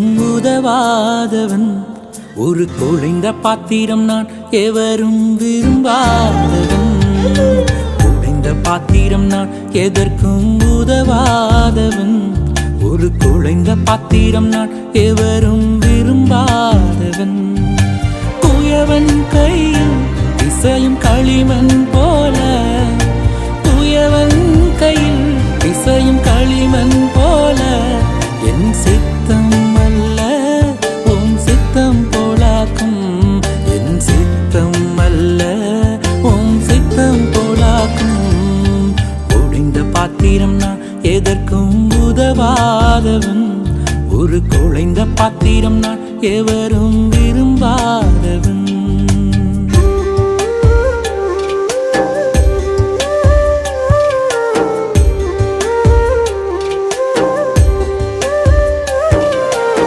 உதவாதவன் ஒரு குழைந்த பாத்திரம் நான் எவரும் விரும்பாதவன். குழைந்த பாத்திரம் நான் எதற்கும் உதவாதவன். ஒரு குழைந்த பாத்திரம் நான் எவரும் விரும்பாதவன். குயவன் கையில் இசையும் களிமண் போல. குயவன் கையில் இசையும் களிமண் போல. எதற்கும் உதவாதவன். ஒரு குழைந்த பாத்திரம் நான் எவரும் விரும்பாதவன்